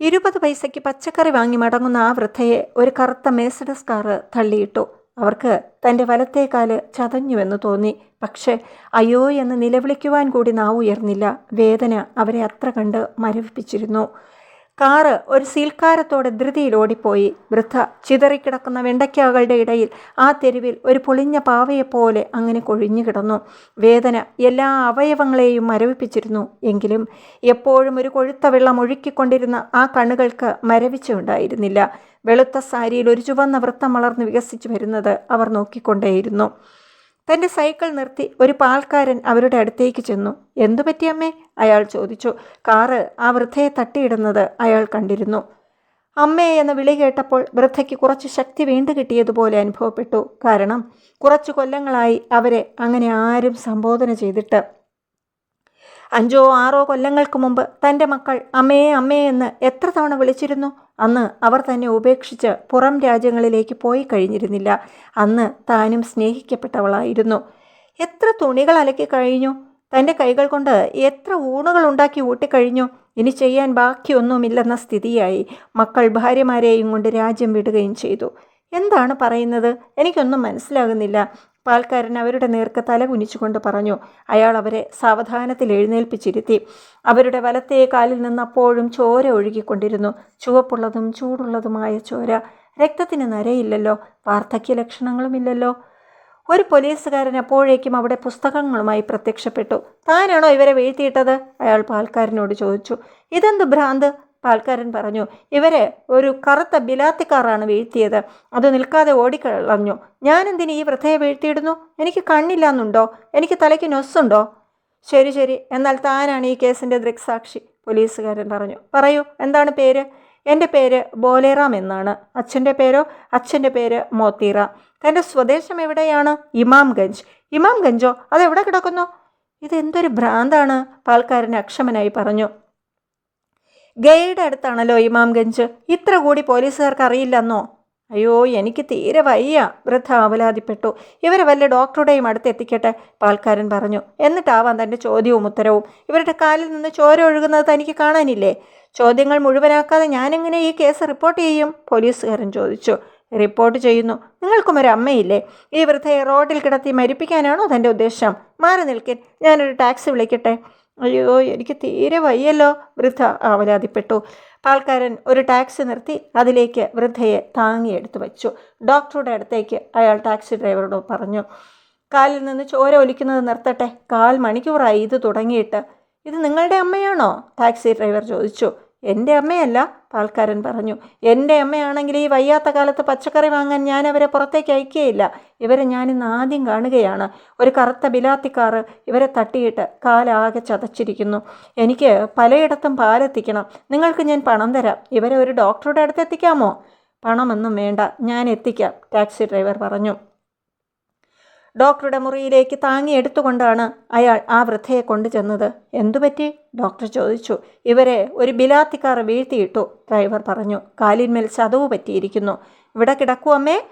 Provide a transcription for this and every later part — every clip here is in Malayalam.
ഇരുപത് പൈസയ്ക്ക് പച്ചക്കറി വാങ്ങി മടങ്ങുന്ന ആ വൃദ്ധയെ ഒരു കറുത്ത മേസഡസ് കാറ് തള്ളിയിട്ടു. അവർക്ക് തന്റെ വലത്തേക്കാൽ ചതഞ്ഞുവെന്ന് തോന്നി. പക്ഷേ അയ്യോ എന്ന് നിലവിളിക്കുവാൻ കൂടി നാവുയർന്നില്ല. വേദന അവരെ അത്ര കണ്ട് മരവിപ്പിച്ചിരുന്നു. കാറ് ഒരു സീൽക്കാരത്തോടെ ധൃതിയിൽ ഓടിപ്പോയി. വൃദ്ധ ചിതറിക്കിടക്കുന്ന വെണ്ടയ്ക്കകളുടെ ഇടയിൽ ആ തെരുവിൽ ഒരു പൊളിഞ്ഞ പാവയെപ്പോലെ അങ്ങനെ കൊഴിഞ്ഞു കിടന്നു. വേദന എല്ലാ അവയവങ്ങളെയും മരവിപ്പിച്ചിരുന്നു. എങ്കിലും എപ്പോഴും ഒരു കൊഴുത്ത വെള്ളം ഒഴുക്കിക്കൊണ്ടിരുന്ന ആ കണ്ണുകൾക്ക് മരവിച്ചുണ്ടായിരുന്നില്ല വെളുത്ത സാരിയിൽ ഒരു ചുവന്ന വൃത്തം വളർന്ന് വികസിച്ചു വരുന്നത് അവർ നോക്കിക്കൊണ്ടേയിരുന്നു. തന്റെ സൈക്കിൾ നിർത്തി ഒരു പാൽക്കാരൻ അവരുടെ അടുത്തേക്ക് ചെന്നു. എന്തു പറ്റിയമ്മേ അയാൾ ചോദിച്ചു. കാറ് ആ വൃദ്ധയെ തട്ടിയിടുന്നത് അയാൾ കണ്ടിരുന്നു. അമ്മേ എന്ന് വിളി കേട്ടപ്പോൾ വൃദ്ധയ്ക്ക് കുറച്ച് ശക്തി വീണ്ടു കിട്ടിയതുപോലെ അനുഭവപ്പെട്ടു. കാരണം കുറച്ച് കൊല്ലങ്ങളായി അവരെ അങ്ങനെ ആരും സംബോധന ചെയ്തിട്ട് അഞ്ചോ ആറോ കൊല്ലങ്ങൾക്ക് മുമ്പ് തന്റെ മക്കൾ അമ്മേ അമ്മേ എന്ന് എത്ര തവണ വിളിച്ചിരുന്നു? അന്ന് അവർ തന്നെ ഉപേക്ഷിച്ച് പുറം രാജ്യങ്ങളിലേക്ക് പോയി കഴിഞ്ഞിരുന്നില്ല. അന്ന് താനും സ്നേഹിക്കപ്പെട്ടവളായിരുന്നു. എത്ര തുണികൾ അലക്കി കഴിഞ്ഞു? തന്റെ കൈകൾ കൊണ്ട് എത്ര ഊണുകൾ ഉണ്ടാക്കി ഊട്ടിക്കഴിഞ്ഞു? ഇനി ചെയ്യാൻ ബാക്കിയൊന്നുമില്ലെന്ന സ്ഥിതിയായി. മക്കൾ ഭാര്യമാരെയും കൊണ്ട് രാജ്യം വിടുകയും ചെയ്തു. എന്താണ് പറയുന്നത്? എനിക്കൊന്നും മനസ്സിലാകുന്നില്ല. പാൽക്കാരൻ അവരുടെ നേർക്ക് തല കുനിച്ചുകൊണ്ട് പറഞ്ഞു അയാൾ അവരെ സാവധാനത്തിൽ എഴുന്നേൽപ്പിച്ചിരുത്തി. അവരുടെ വലത്തേ കാലിൽ നിന്ന് അപ്പോഴും ചോര ഒഴുകിക്കൊണ്ടിരുന്നു. ചുവപ്പുള്ളതും ചൂടുള്ളതുമായ ചോര. രക്തത്തിന് നരയില്ലല്ലോ. വാർദ്ധക്യ ലക്ഷണങ്ങളുമില്ലല്ലോ ഒരു പോലീസുകാരൻ അപ്പോഴേക്കും അവിടെ പുസ്തകങ്ങളുമായി പ്രത്യക്ഷപ്പെട്ടു. താനാണോ ഇവരെ വീഴ്ത്തിയിട്ടത്? അയാൾ പാൽക്കാരനോട് ചോദിച്ചു. ഇതെന്ത് ഭ്രാന്ത്? പാൽക്കാരൻ പറഞ്ഞു ഇവരെ ഒരു കറുത്ത ബിലാത്തിക്കാറാണ് വീഴ്ത്തിയത്. അത് നിൽക്കാതെ ഓടിക്കളഞ്ഞു. ഞാനെന്തിന് ഈ വൃദ്ധയെ വീഴ്ത്തിയിടുന്നു? എനിക്ക് കണ്ണില്ലാന്നുണ്ടോ? എനിക്ക് തലയ്ക്ക് നൊസ്സുണ്ടോ? ശരി ശരി. എന്നാൽ താനാണ് ഈ കേസിന്റെ ദൃക്സാക്ഷി പോലീസുകാരൻ പറഞ്ഞു. പറയൂ എന്താണ് പേര്? എന്റെ പേര് ബോലേറാം എന്നാണ്. അച്ഛന്റെ പേരോ? അച്ഛന്റെ പേര് മോത്തീറ. തന്റെ സ്വദേശം എവിടെയാണ്? ഇമാംഗഞ്ച്. ഇമാംഗഞ്ചോ? അതെവിടെ കിടക്കുന്നു? ഇതെന്തൊരു ഭ്രാന്താണ്? പാൽക്കാരൻ അക്ഷമനായി പറഞ്ഞു. ഗയയുടെ അടുത്താണല്ലോ ഇമാംഗഞ്ച് ഇത്ര കൂടി പോലീസുകാർക്ക് അറിയില്ലെന്നോ? അയ്യോ എനിക്ക് തീരെ വയ്യ. വൃദ്ധ ആവലാതിപ്പെട്ടു. ഇവരെ വല്ല ഡോക്ടറുടെയും അടുത്ത് എത്തിക്കട്ടെ പാൽക്കാരൻ പറഞ്ഞു. എന്നിട്ടാവാം തന്റെ ചോദ്യവും ഉത്തരവും. ഇവരുടെ കാലിൽ നിന്ന് ചോര ഒഴുകുന്നത് തനിക്ക് കാണാനില്ലേ? ചോദ്യങ്ങൾ മുഴുവനാക്കാതെ ഞാനെങ്ങനെ ഈ കേസ് റിപ്പോർട്ട് ചെയ്യും? പോലീസുകാരൻ ചോദിച്ചു. റിപ്പോർട്ട് ചെയ്യുന്നു. നിങ്ങൾക്കും ഒരു അമ്മയില്ലേ? ഈ വൃദ്ധയെ റോഡിൽ കിടത്തി മരിപ്പിക്കാനാണോ തന്റെ ഉദ്ദേശം? മാറി നിൽക്കിൻ ഞാനൊരു ടാക്സി വിളിക്കട്ടെ. അയ്യോ എനിക്ക് തീരെ വയ്യല്ലോ. വൃദ്ധ ആവലാതിപ്പെട്ടു. പാൽക്കാരൻ ഒരു ടാക്സി നിർത്തി അതിലേക്ക് വൃദ്ധയെ താങ്ങിയെടുത്ത് വച്ചു. ഡോക്ടറുടെ അടുത്തേക്ക് അയാൾ ടാക്സി ഡ്രൈവറോട് പറഞ്ഞു കാലിൽ നിന്ന് ചോര ഒലിക്കുന്നത് നിർത്തട്ടെ. കാൽ മണിക്കൂറായി ഇത് തുടങ്ങിയിട്ട്. ഇത് നിങ്ങളുടെ അമ്മയാണോ? ടാക്സി ഡ്രൈവർ ചോദിച്ചു. എന്റെ അമ്മയല്ല പാൽക്കാരൻ പറഞ്ഞു. എന്റെ അമ്മയാണെങ്കിൽ ഈ വയ്യാത്ത കാലത്ത് പച്ചക്കറി വാങ്ങാൻ ഞാൻ അവരെ പുറത്തേക്ക് അയക്കുകയില്ല. ഇവരെ ഞാൻ ഇന്ന് ആദ്യം കാണുകയാണ്. ഒരു കറുത്ത ബിലാത്തിക്കാറ് ഇവരെ തട്ടിയിട്ട് കാലാകെ ചതച്ചിരിക്കുന്നു. എനിക്ക് പലയിടത്തും പാലെത്തിക്കണം. നിങ്ങൾക്ക് ഞാൻ പണം തരാം. ഇവരെ ഒരു ഡോക്ടറുടെ അടുത്ത് എത്തിക്കാമോ? പണമൊന്നും വേണ്ട. ഞാൻ എത്തിക്കാം ടാക്സി ഡ്രൈവർ പറഞ്ഞു. ഡോക്ടറുടെ മുറിയിലേക്ക് താങ്ങിയെടുത്തുകൊണ്ടാണ് അയാൾ ആ വൃദ്ധയെ കൊണ്ടുചെന്നത്. എന്തുപറ്റി? ഡോക്ടർ ചോദിച്ചു. ഇവരെ ഒരു ബിലാത്തിക്കാർ വീഴ്ത്തിയിട്ടു ഡ്രൈവർ പറഞ്ഞു. കാലിന്മേൽ ചതവ് പറ്റിയിരിക്കുന്നു. ഇവിടെ കിടക്കൂ അമ്മേ.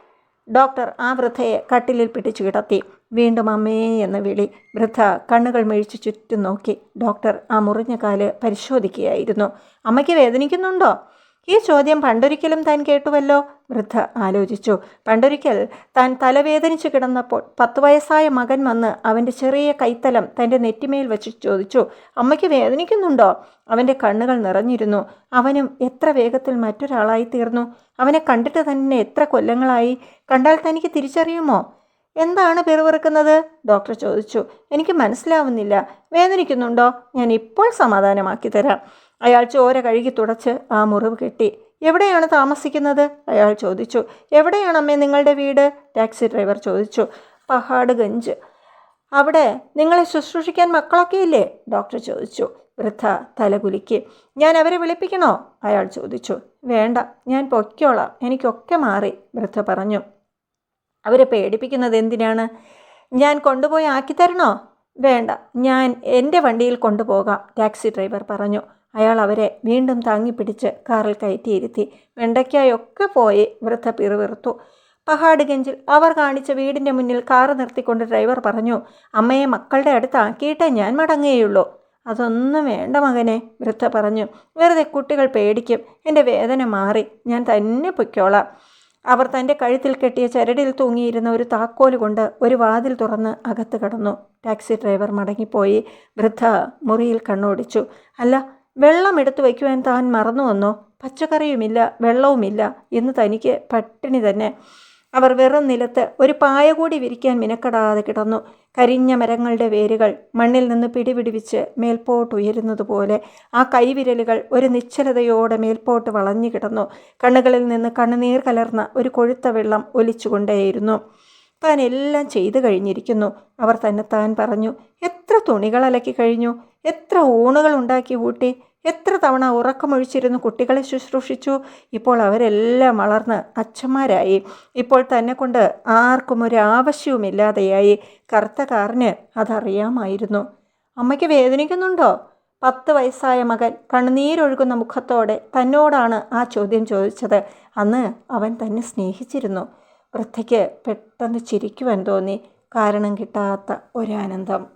ഡോക്ടർ ആ വൃദ്ധയെ കട്ടിലിൽ പിടിച്ചു കിടത്തി. വീണ്ടും അമ്മേ എന്ന് വിളി. വൃദ്ധ കണ്ണുകൾ മിഴിച്ചു ചുറ്റും നോക്കി. ഡോക്ടർ ആ മുറിഞ്ഞ കാൽ പരിശോധിക്കുകയായിരുന്നു. അമ്മയ്ക്ക് വേദനിക്കുന്നുണ്ടോ? ഈ ചോദ്യം പണ്ടൊരിക്കലും താൻ കേട്ടുവല്ലോ? വൃദ്ധ ആലോചിച്ചു. പണ്ടൊരിക്കൽ താൻ തലവേദനിച്ചു കിടന്നപ്പോൾ പത്ത് വയസ്സായ മകൻ വന്ന് അവന്റെ ചെറിയ കൈത്തലം തന്റെ നെറ്റിമേൽ വെച്ച് ചോദിച്ചു അമ്മയ്ക്ക് വേദനിക്കുന്നുണ്ടോ? അവന്റെ കണ്ണുകൾ നിറഞ്ഞിരുന്നു. അവനും എത്ര വേഗത്തിൽ മറ്റൊരാളായി തീർന്നു? അവനെ കണ്ടിട്ട് തന്നെ എത്ര കൊല്ലങ്ങളായി? കണ്ടാൽ തനിക്ക് തിരിച്ചറിയുമോ? എന്താണ് പിറുവിറുക്കുന്നത് ഡോക്ടർ ചോദിച്ചു. എനിക്ക് മനസ്സിലാവുന്നില്ല. വേദനിക്കുന്നുണ്ടോ? ഞാൻ ഇപ്പോൾ സമാധാനമാക്കി തരാം. അയാൾ ചോര കഴുകി തുടച്ച് ആ മുറിവ് കെട്ടി. എവിടെയാണ് താമസിക്കുന്നത്? അയാൾ ചോദിച്ചു. എവിടെയാണ് അമ്മേ നിങ്ങളുടെ വീട്? ടാക്സി ഡ്രൈവർ ചോദിച്ചു. പഹാഡ് ഗഞ്ച്. അവിടെ നിങ്ങളെ ശുശ്രൂഷിക്കാൻ മക്കളൊക്കെ ഇല്ലേ? ഡോക്ടർ ചോദിച്ചു. വൃദ്ധ തലകുലുക്കി. ഞാൻ അവരെ വിളിപ്പിക്കണോ? അയാൾ ചോദിച്ചു. വേണ്ട ഞാൻ പൊയ്ക്കോളാം. എനിക്കൊക്കെ മാറി വൃദ്ധ പറഞ്ഞു. അവരെ പേടിപ്പിക്കുന്നത് എന്തിനാണ്? ഞാൻ കൊണ്ടുപോയി ആക്കിത്തരണോ? വേണ്ട ഞാൻ എന്റെ വണ്ടിയിൽ കൊണ്ടുപോകാം ടാക്സി ഡ്രൈവർ പറഞ്ഞു. അയാൾ അവരെ വീണ്ടും താങ്ങിപ്പിടിച്ച് കാറിൽ കയറ്റിയിരുത്തി. വെണ്ടയ്ക്കായൊക്കെ പോയി വൃദ്ധ പിറുവിറുത്തു പഹാഡ്ഗഞ്ചിൽ അവർ കാണിച്ച വീടിന്റെ മുന്നിൽ കാറ് നിർത്തിക്കൊണ്ട് ഡ്രൈവർ പറഞ്ഞു അമ്മയെ മക്കളുടെ അടുത്താക്കിയിട്ടേ ഞാൻ മടങ്ങുകയുള്ളൂ. അതൊന്നും വേണ്ട മകനെ വൃദ്ധ പറഞ്ഞു. വെറുതെ കുട്ടികൾ പേടിക്കും. എന്റെ വേദന മാറി. ഞാൻ തന്നെ പൊയ്ക്കോളാം. അവർ തന്റെ കഴുത്തിൽ കെട്ടിയ ചരടിൽ തൂങ്ങിയിരുന്ന ഒരു താക്കോൽ കൊണ്ട് ഒരു വാതിൽ തുറന്ന് അകത്ത് കടന്നു. ടാക്സി ഡ്രൈവർ മടങ്ങിപ്പോയി. വൃദ്ധ മുറിയിൽ കണ്ണോടിച്ചു. അല്ല വെള്ളം എടുത്തു വയ്ക്കുവാൻ താൻ മറന്നു വന്നോ പച്ചക്കറിയുമില്ല വെള്ളവുമില്ല ഇന്ന് തനിക്ക് പട്ടിണി തന്നെ. അവർ വെറും നിലത്ത് ഒരു പായ കൂടി വിരിക്കാൻ മിനക്കെടാതെ കിടന്നു. കരിഞ്ഞ മരങ്ങളുടെ വേരുകൾ മണ്ണിൽ നിന്ന് പിടിപിടിവിച്ച് മേൽപോട്ട് ഉയരുന്നത് പോലെ ആ കൈവിരലുകൾ ഒരു നിശ്ചലതയോടെ മേൽപോട്ട് വളഞ്ഞു കിടന്നു. കണ്ണുകളിൽ നിന്ന് കണ്ണുനീർ കലർന്ന ഒരു കൊഴുത്ത വെള്ളം ഒലിച്ചുകൊണ്ടേയിരുന്നു. താൻ എല്ലാം ചെയ്തു കഴിഞ്ഞിരിക്കുന്നു. അവർ തന്നെ താൻ പറഞ്ഞു എത്ര തുണികൾ അലക്കി കഴിഞ്ഞു? എത്ര ഊണുകൾ ഉണ്ടാക്കി ഊട്ടി? എത്ര തവണ ഉറക്കമൊഴിച്ചിരുന്നു കുട്ടികളെ ശുശ്രൂഷിച്ചു? ഇപ്പോൾ അവരെല്ലാം വളർന്ന് അച്ഛന്മാരായി. ഇപ്പോൾ തന്നെ കൊണ്ട് ആർക്കും ഒരു ആവശ്യവുമില്ലാതെയായി. കറുത്ത കാറിന് അതറിയാമായിരുന്നു. അമ്മയ്ക്ക് വേദനിക്കുന്നുണ്ടോ? പത്ത് വയസ്സായ മകൻ കണ്ണുനീരൊഴുകുന്ന മുഖത്തോടെ തന്നോടാണ് ആ ചോദ്യം ചോദിച്ചത്. അന്ന് അവൻ തന്നെ സ്നേഹിച്ചിരുന്നു. വൃദ്ധയ്ക്ക് പെട്ടെന്ന് ചിരിക്കുവാൻ തോന്നി. കാരണം കിട്ടാത്ത ഒരാനന്ദം.